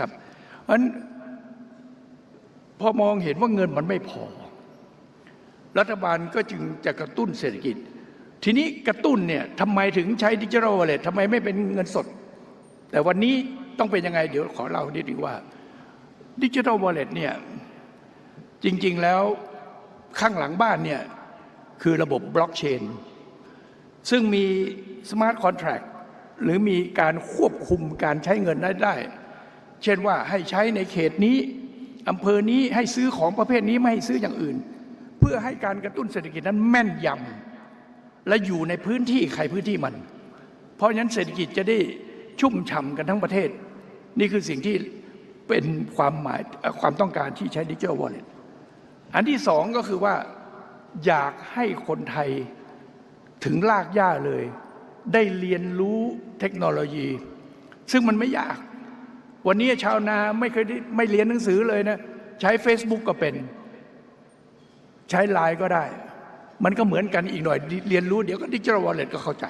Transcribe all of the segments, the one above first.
นะครับเพราะฉะนั้นพอมองเห็นว่าเงินมันไม่พอ รัฐบาลก็จึงจะกระตุ้นเศรษฐกิจ ทีนี้กระตุ้นเนี่ยทำไมถึงใช้ดิจิทัลวอลเล็ตทำไมไม่เป็นเงินสด แต่วันนี้ต้องเป็นยังไง เดี๋ยวขอเล่านิดนึงว่าดิจิทัลวอลเล็ตเนี่ยจริง ๆ แล้วข้างหลังบ้านเนี่ยคือระบบบล็อกเชนซึ่งมีสมาร์ทคอนแท็กหรือมีการควบคุมการใช้เงินได้ได้ เช่นว่าให้ใช้ในเขตนี้อำเภอนี้ให้ซื้อของประเภทนี้ไม่ให้ซื้ออย่างอื่น เพื่อให้การกระตุ้นเศรษฐกิจนั้นแม่นยำและอยู่ในพื้นที่ใครพื้นที่มัน เพราะฉะนั้นเศรษฐกิจจะได้ชุ่มฉ่ำกันทั้งประเทศ นี่คือสิ่งที่เป็นความหมายความต้องการที่ใช้ดิจิทัลวอลเล็ตอันที่สองก็คือว่าอยากให้คนไทยถึงลากย่าเลย ได้เรียนรู้เทคโนโลยี ซึ่งมันไม่ยาก วันนี้ชาวนาไม่เคยไม่เรียนหนังสือเลยนะ ใช้ Facebook ก็เป็น ใช้ไลน์ก็ได้ มันก็เหมือนกันอีกหน่อย เรียนรู้เดี๋ยวก็ดิจิทัลวอลเล็ตก็เข้าใจ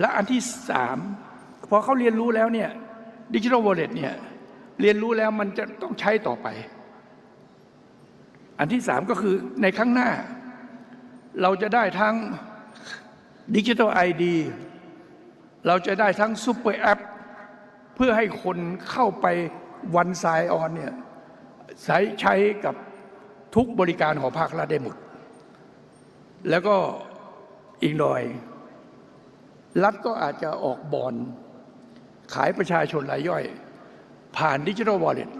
และอันที่สามพอเขาเรียนรู้แล้วเนี่ยดิจิทัลวอลเล็ตเนี่ยเรียนรู้แล้วมันจะต้องใช้ต่อไป อันที่สามก็คือในข้างหน้า เราจะได้ทั้งดิจิทัลไอดีเราจะได้ทั้งซูเปอร์แอป เพื่อให้คนเข้าไปวันไซออนเนี่ยใช้ใช้กับทุกบริการของภาครัฐได้หมด แล้วก็อีกหน่อย รัฐก็อาจจะออกบอลขายประชาชนรายย่อย ผ่านดิจิทัลวอลเล็ต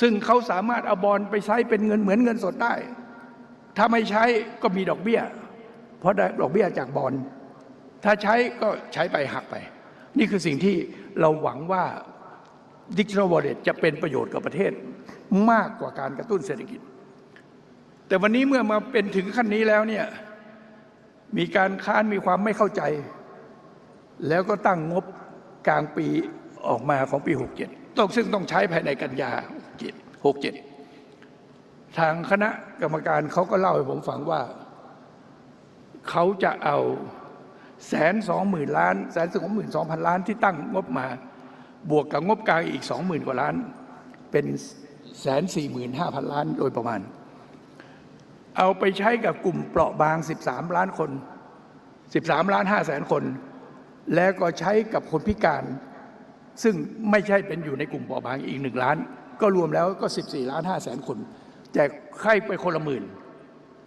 ซึ่งเขาสามารถเอาบอลไปใช้เป็นเงินเหมือนเงินสดได้ ถ้าไม่ใช้ก็มีดอกเบี้ย เพราะได้ดอกเบี้ยจากบอลถ้าใช้ก็ใช้ไปหักไป นี่คือสิ่งที่ เราหวังว่าดิจิทัลวอลเล็ตจะเป็นประโยชน์กับประเทศมากกว่าการกระตุ้นเศรษฐกิจ แต่วันนี้เมื่อมาเป็นถึงขั้นนี้แล้วเนี่ยมีการค้านมีความไม่เข้าใจ แล้วก็ตั้งงบกลางปีออกมาของปี 67ต้องซึ่งต้องใช้ภายในกันยา 67ทางคณะกรรมการเขาก็เล่าให้ผมฟังว่า เขาจะเอา แสนสองหมื่นล้านแสนสองหมื่นสองพันล้านที่ตั้งงบมา บวกกับงบกลางอีกสองหมื่นกว่าล้าน เป็นแสนสี่หมื่นห้าพันล้านโดยประมาณ เอาไปใช้กับกลุ่มเปราะบาง13ล้านคน13ล้าน5แสนคน แล้วก็ใช้กับคนพิการ ซึ่งไม่ใช่เป็นอยู่ในกลุ่มเปราะบางอีกหนึ่งล้าน ก็รวมแล้วก็14ล้าน5แสนคนแจกให้ไปคนละหมื่น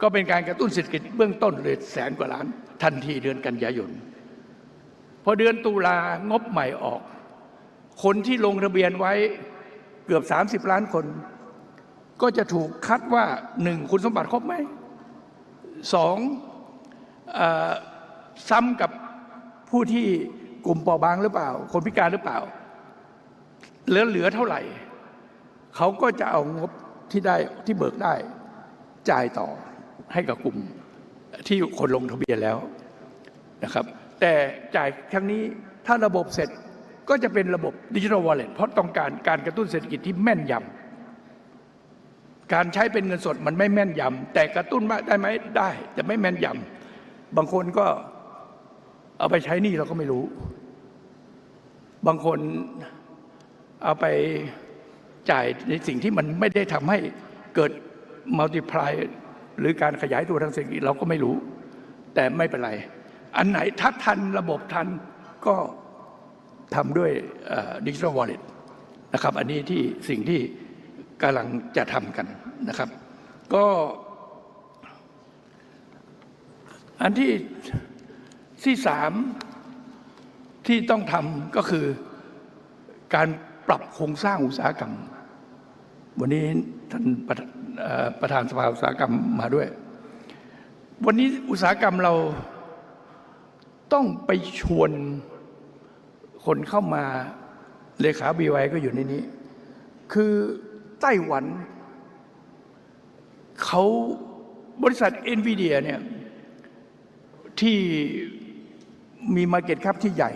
ก็เป็นการกระตุ้นเศรษฐกิจเบื้องต้นเลยแสนกว่าล้าน ทันทีเดือนกันยายน พอเดือนตุลางบใหม่ออก คนที่ลงทะเบียนไว้เกือบ 30 ล้านคน ก็จะถูกคัดว่าหนึ่งคุณสมบัติครบไหมสองออซ้ำกับผู้ที่กลุ่มเปราะบางหรือเปล่า คนพิการหรือเปล่า เหลือเหลือเท่าไหร่ เขาก็จะเอางบที่ได้ที่เบิกได้จ่ายต่อให้กับกลุ่ม ที่คนลงทะเบียนแล้วนะครับ แต่จ่ายครั้งนี้ถ้าระบบเสร็จก็จะเป็นระบบดิจิทัลวอลเล็ตเพราะต้องการการกระตุ้นเศรษฐกิจที่แม่นยำการใช้เป็นเงินสดมันไม่แม่นยำแต่กระตุ้นได้ไหมได้ แต่ไม่แม่นยำบางคนก็เอาไปใช้หนี่เราก็ไม่รู้ บางคนเอาไปจ่ายในสิ่งที่มันไม่ได้ทำให้เกิดมัลติพลาย หรือการขยายตัวทางเศรษฐกิจเราก็ไม่รู้ แต่ไม่เป็นไร อันไหนถ้าทันระบบทันก็ทำด้วยดิจิทัลวอลเล็ตนะครับอันนี้ที่สิ่งที่กำลังจะทำกันนะครับ ก็อันที่ที่สามที่ต้องทำก็คือการปรับโครงสร้างอุตสาหกรรม วันนี้ ท่านประธานเอ่อประธานสภาอุตสาหกรรมมาด้วย วันนี้อุตสาหกรรมเราต้องไปชวนคนเข้ามาเลขาบีไวก็อยู่ในนี้ คือไต้หวันเขาบริษัทเอ็นวีเดียเนี่ยที่มีมาเก็ตแคปที่ใหญ่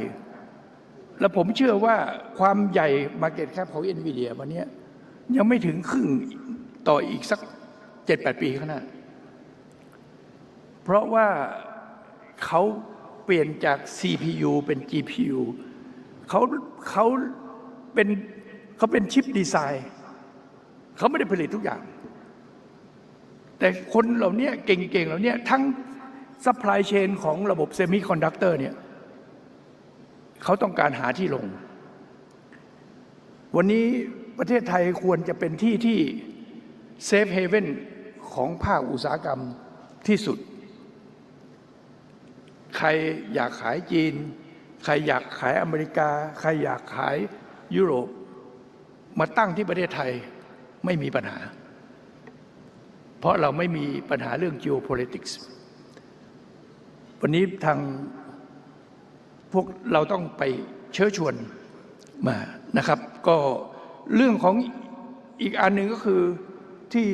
แล้วผมเชื่อว่าความใหญ่มาเก็ตแคปของเอ็นวีเดียวันนี้ ยังไม่ถึงครึ่งต่ออีกสักเจ็ดแปดปีข้างหน้า เพราะว่าเขาเปลี่ยนจาก CPU เป็น GPU เขาเขาเป็นเขาเป็นชิปดีไซน์ เขาไม่ได้ผลิตทุกอย่าง แต่คนเหล่านี้เก่งๆเหล่านี้ทั้งซัพพลายเชนของระบบเซมิคอนดักเตอร์เนี่ยเขาต้องการหาที่ลง วันนี้ ประเทศไทยควรจะเป็นที่ที่เซฟเฮเว่นของภาคอุตสาหกรรมที่สุด ใครอยากขายจีน ใครอยากขายอเมริกา ใครอยากขายยุโรป มาตั้งที่ประเทศไทยไม่มีปัญหา เพราะเราไม่มีปัญหาเรื่อง geopolitics วันนี้ทางพวกเราต้องไปเชิญชวนมานะครับ ก็ เรื่องของอีกอันหนึ่งก็คือที่